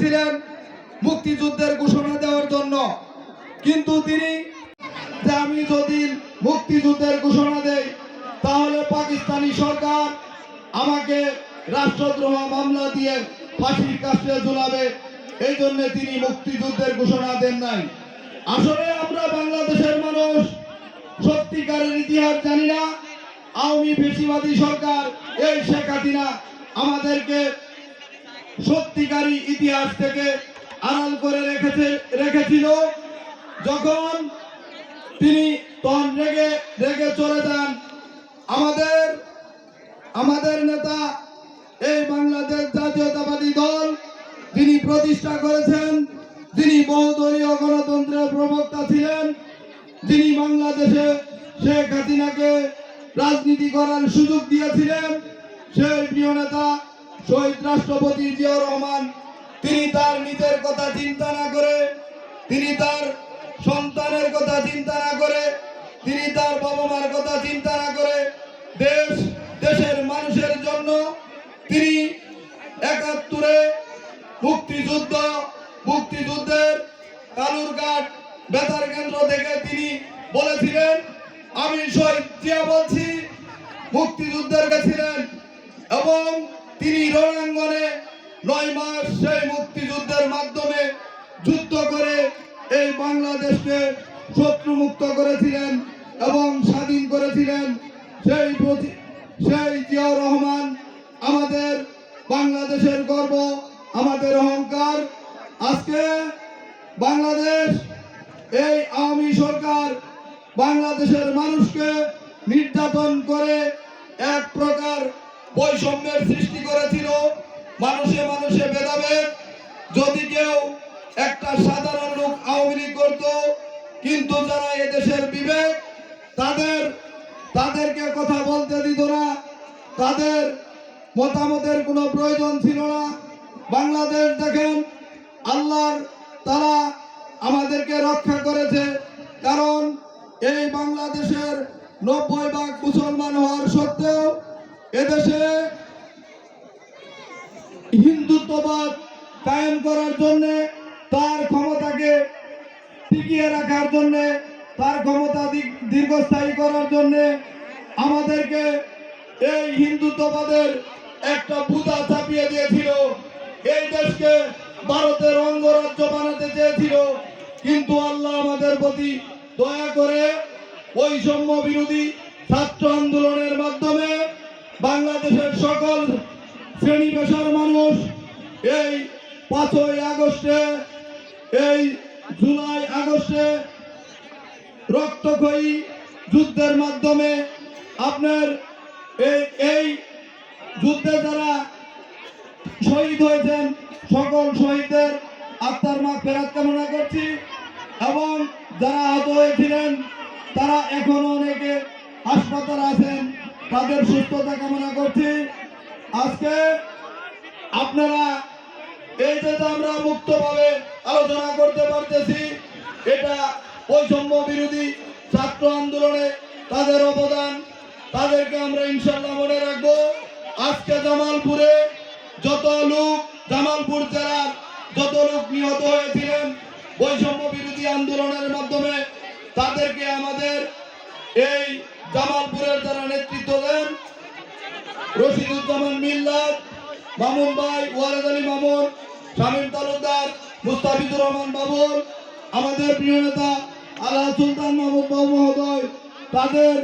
গেছিলেন মুক্তিযুদ্ধের ঘোষণা দেওয়ার জন্য। কিন্তু তিনি আমি যদি মুক্তিযুদ্ধের ঘোষণা দেই, তাহলে পাকিস্তানি সরকার আমাকে রাষ্ট্রদ্রোহ মামলা দিয়ে ফাঁসির কাছে ঝুলাবে। এই জন্য তিনি মুক্তিযুদ্ধের ঘোষণা দেন নাই। আসলে আমরা বাংলাদেশের মানুষ, সত্যিকারের ইতিহাস জানি না। আওয়ামী বেশিবাদী সরকার এই শেখ হাসিনা আমাদেরকে সত্যিকারী ইতিহাস থেকে আড়াল করে রেখেছে, রেখেছিল। যখন তিনি তন রেগে রেগে চলে যান। আমাদের আমাদের নেতা এই বাংলাদেশ জাতীয়তাবাদী দল তিনি প্রতিষ্ঠা করেছেন তিনি বহুদলীয় গণতন্ত্রের প্রবক্তা ছিলেন, যিনি বাংলাদেশে শেখ হাসিনাকে রাজনীতি করার সুযোগ দিয়েছিলেন, সেই প্রিয় নেতা শহীদ রাষ্ট্রপতি জিয়াউর রহমান, তিনি তার নিজের কথা চিন্তা না করে, তিনি তার সন্তানের কথা চিন্তা না করে, তিনি তার বাবা মার কথা চিন্তা না করে, দেশ, দেশের মানুষের জন্য তিনি একাত্তরে মুক্তিযুদ্ধ, মুক্তিযুদ্ধের কালুরঘাট বেতার কেন্দ্র থেকে তিনি বলেছিলেন, আমি শহীদ জিয়া বলছি, মুক্তিযুদ্ধের গেছিলেন এবং তিনি রণাঙ্গনে নয় মাস সেই মুক্তিযুদ্ধের মাধ্যমে যুদ্ধ করে এই বাংলাদেশকে শত্রুমুক্ত করেছিলেন এবং স্বাধীন করেছিলেন। সেই সেই জিয়াউর রহমান আমাদের বাংলাদেশের গর্ব, আমাদের অহংকার। আজকে বাংলাদেশ, এই আওয়ামী সরকার বাংলাদেশের মানুষকে নির্যাতন করে এক প্রকার বৈষম্যের সৃষ্টি করেছিল। মানুষে মানুষে ভেদাভেদ। যদি কেউ একটা সাধারণ লোক আওয়ামী লীগ করত, কিন্তু যারা এদেশের বিবেক, তাদের, তাদেরকে কথা বলতে দিত না। তাদের মতামতের কোনো প্রয়োজন ছিল না। বাংলাদেশ দেখেন, আল্লাহর তারা আমাদেরকে রক্ষা করেছে। কারণ এই বাংলাদেশের নব্বই ভাগ মুসলমান হওয়ার সত্ত্বেও এদেশে হিন্দুত্ববাদ কায়েম করার জন্য, তার ক্ষমতাকে টিকিয়ে রাখার জন্য, তার ক্ষমতা দীর্ঘস্থায়ী করার জন্য আমাদেরকে এই হিন্দুত্ববাদের একটা পূজা চাপিয়ে দিয়েছিল। এই দেশকে ভারতের অঙ্গরাজ্য বানাতে চেয়েছিল। কিন্তু আল্লাহ আমাদের প্রতি দয়া করে বৈষম্য বিরোধী ছাত্র আন্দোলনের মাধ্যমে বাংলাদেশের সকল শ্রেণি পেশার মানুষ এই পাঁচই আগস্টে, এই জুলাই আগস্টে রক্তক্ষয়ী যুদ্ধের মাধ্যমে আপনার এই এই যুদ্ধে যারা শহীদ হয়েছেন, সকল শহীদদের আত্মার মা ফেরত কামনা করছি এবং যারা আহত হয়েছিলেন, তারা এখনও অনেকে হাসপাতাল আছেন। তাদের সুস্থতা কামনা করছি। আজকে আপনারা এই যে আমরা মুক্তভাবে আলোচনা করতে পারতেছি, এটা বৈষম্য বিরোধী ছাত্র আন্দোলনে তাদের অবদান, তাদেরকে আমরা ইনশাল্লাহ মনে রাখব। আজকে জামালপুরে যত লোক, জামালপুর জেলার যত লোক নিহত হয়েছিলেন বৈষম্য বিরোধী আন্দোলনের মাধ্যমে, তাদেরকে আমাদের এই জামালপুরের যারা নেতৃত্ব রশিদুজ্জামান মিল্লাত, মামুন ভাই, ওয়ারেদ আলী মামুন, শামীম তালুকদার, মুস্তাফিজুর রহমান বাবুল আমাদের প্রিয় নেতা আল্লাহ সুলতান মাহমুদ বাবু মহোদয়, তাদের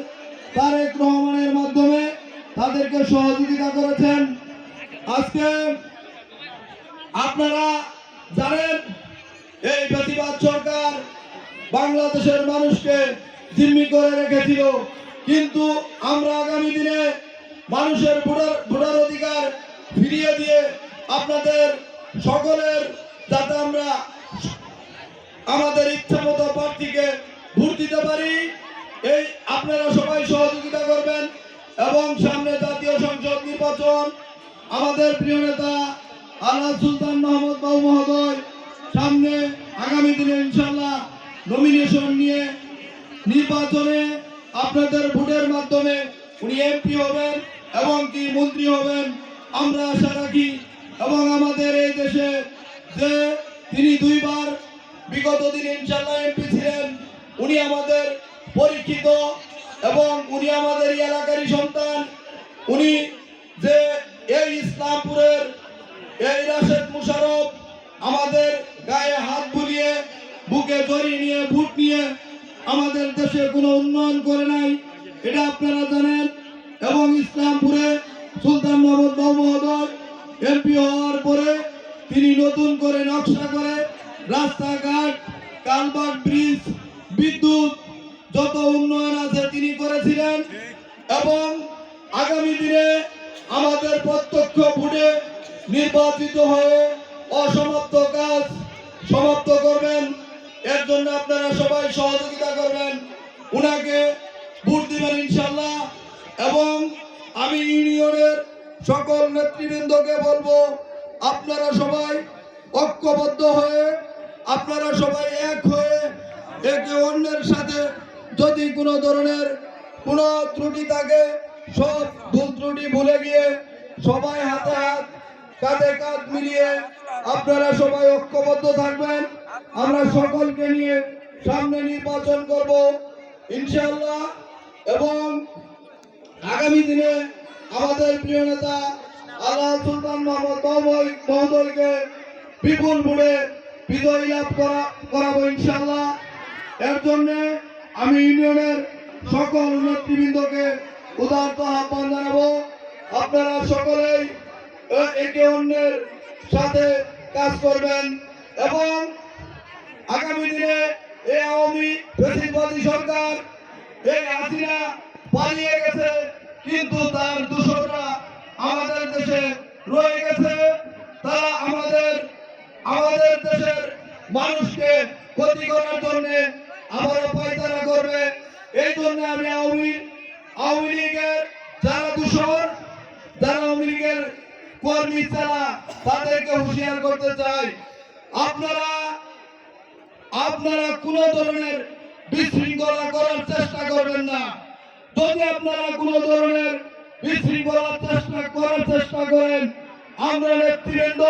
তারেক রহমানের মাধ্যমে তাদেরকে সহযোগিতা করেছেন। আজকে আপনারা জানেন, এই বেশিবাদ সরকার বাংলাদেশের মানুষকে জিম্মি করে রেখেছিল। কিন্তু আমরা আগামী দিনে মানুষের ভোটার অধিকার ফিরিয়ে দিয়ে আপনাদের সকলের যাতে আমরা আমাদের ইচ্ছা মতো প্রার্থীকে ভোট দিতে পারি। এই আপনারা সবাই সহযোগিতা করবেন এবং সামনে জাতীয় সংসদ নির্বাচন। আমাদের প্রিয় নেতা আল্লাহ সুলতান মোহাম্মদ বাবু মহোদয় সামনে আগামী দিনে ইনশাল্লাহ নমিনেশন নিয়ে নির্বাচনে আপনাদের ভোটের মাধ্যমে উনি এমপি হবেন। এবং কি মন্ত্রী হবেন আমরা আশা রাখি এবং আমাদের এই দেশে যে তিনি দুইবার বিগত দিনে ইনশাল্লাহ এমপি ছিলেন, উনি আমাদের পরীক্ষিত এবং উনি আমাদের এলাকারই সন্তান। উনি যে এই ইসলামপুরের এই রাশেদ মুশারফ আমাদের গায়ে হাত বুলিয়ে, বুকে জড়িয়ে নিয়ে ভোট নিয়ে আমাদের দেশে কোনো উন্নয়ন করে নাই, এটা আপনারা জানেন। এবং ইসলামপুরে সুলতান মোহাম্মদ মহোদয়, এমপি হওয়ার পরে তিনি নতুন করে নকশা করে রাস্তাঘাট কালবাগ ব্রিজ, বিদ্যুৎ, যত উন্নয়ন আছে তিনি করেছিলেন এবং আগামী দিনে আমাদের প্রত্যক্ষ ভোটে নির্বাচিত হয়ে অসমাপ্ত কাজ সমাপ্ত করবেন। এর জন্য আপনারা সবাই সহযোগিতা করবেন। উনাকে ভোট দিবেন ইনশাল্লাহ এবং আমি ইউনিয়নের সকল নেতৃবৃন্দকে বলব, আপনারা সবাই ঐক্যবদ্ধ হয়ে, আপনারা সবাই এক হয়ে একে অন্যের সাথে যদি কোনো ধরনের কোনো ত্রুটি থাকে, সব ভুল ত্রুটি ভুলে গিয়ে সবাই হাতে হাত, কাঁধে কাঁধ মিলিয়ে আপনারা সবাই ঐক্যবদ্ধ থাকবেন। আমরা সকলকে নিয়ে সামনে নির্বাচন করব ইনশাল্লাহ এবং আগামী দিনে আমাদের প্রিয় নেতা আল্লাহ সুলতান মোহাম্মদ মহোদয়কে বিপুল ভোটে বিজয়ী লাভ করা, করাবো ইনশাল্লাহ এর জন্য আমি ইউনিয়নের সকল নেতৃবৃন্দকে উদারত আহ্বান জানাব। আপনারা সকলেই একে অন্যের সাথে কাজ করবেন এবং আগামী দিনে এই আওয়ামী ফেসিবাদী সরকার এই হাসিনা পালিয়ে গেছে, কিন্তু তার দূষণরা আমাদের দেশে রয়ে গেছে। তারা আমাদের আমাদের দেশের মানুষকে ক্ষতি করার জন্য আবারও পায়তারা করবে। এই জন্য আমি আওয়ামী আওয়ামী লীগের যারা দূষণ যারা আওয়ামী লীগের কর্মী যারা তাদেরকে হুঁশিয়ার করতে চাই। আপনারা আপনারা কোন ধরনের বিশৃঙ্খলা করার চেষ্টা করবেন না। যদি আপনারা কোন ধরনের বিশৃঙ্খলার চেষ্টা করার চেষ্টা করেন আমরা নেতৃবৃন্দ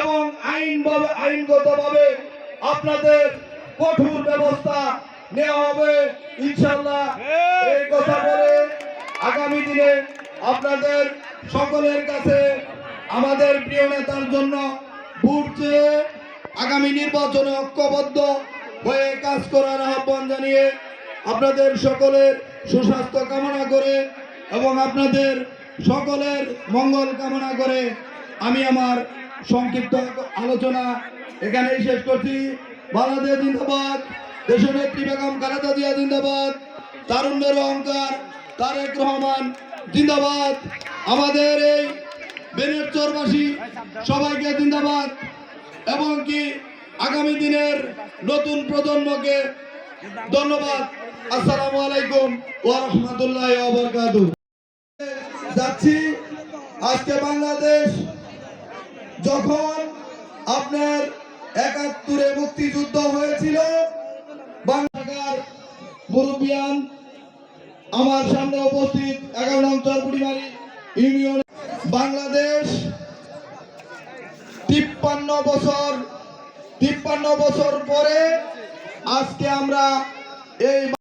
এবং আইন ভাবে আইনগত ভাবে আপনাদের কঠোর ব্যবস্থা নেওয়া হবে ইনশাল্লাহ এই কথা বলে আগামী দিনে আপনাদের সকলের কাছে আমাদের প্রিয় নেতার জন্য ভোট চেয়ে আগামী নির্বাচনে ঐক্যবদ্ধ হয়ে কাজ করার আহ্বান জানিয়ে আপনাদের সকলের সুস্বাস্থ্য কামনা করে এবং আপনাদের সকলের মঙ্গল কামনা করে আমি আমার সংক্ষিপ্ত আলোচনা এখানেই শেষ করছি। বাংলাদেশ জিন্দাবাদ দেশ দেশনেত্রী বেগম খালেদা জিয়া জিন্দাবাদ তারুণ্যের অহংকার, তারেক রহমান জিন্দাবাদ। আমাদের এই বেনের চরবাসী সবাইকে জিন্দাবাদ এবং কি আগামী দিনের নতুন প্রজন্মকে ধন্যবাদ। আসসালামু আলাইকুম ওয়া রাহমাতুল্লাহি ওয়া বারাকাতুহু। যাচ্ছি, আজকে বাংলাদেশ যখন আপনার একাত্তরে মুক্তিযুদ্ধ হয়েছিল, বাংলার মুরব্বিয়ান আমার সামনে উপস্থিত এগারো নং চরপুটিমারি ইউনিয়ন, বাংলাদেশ তিপ্পান্ন বছর তিপ্পান্ন বছর পরে আজকে আমরা এই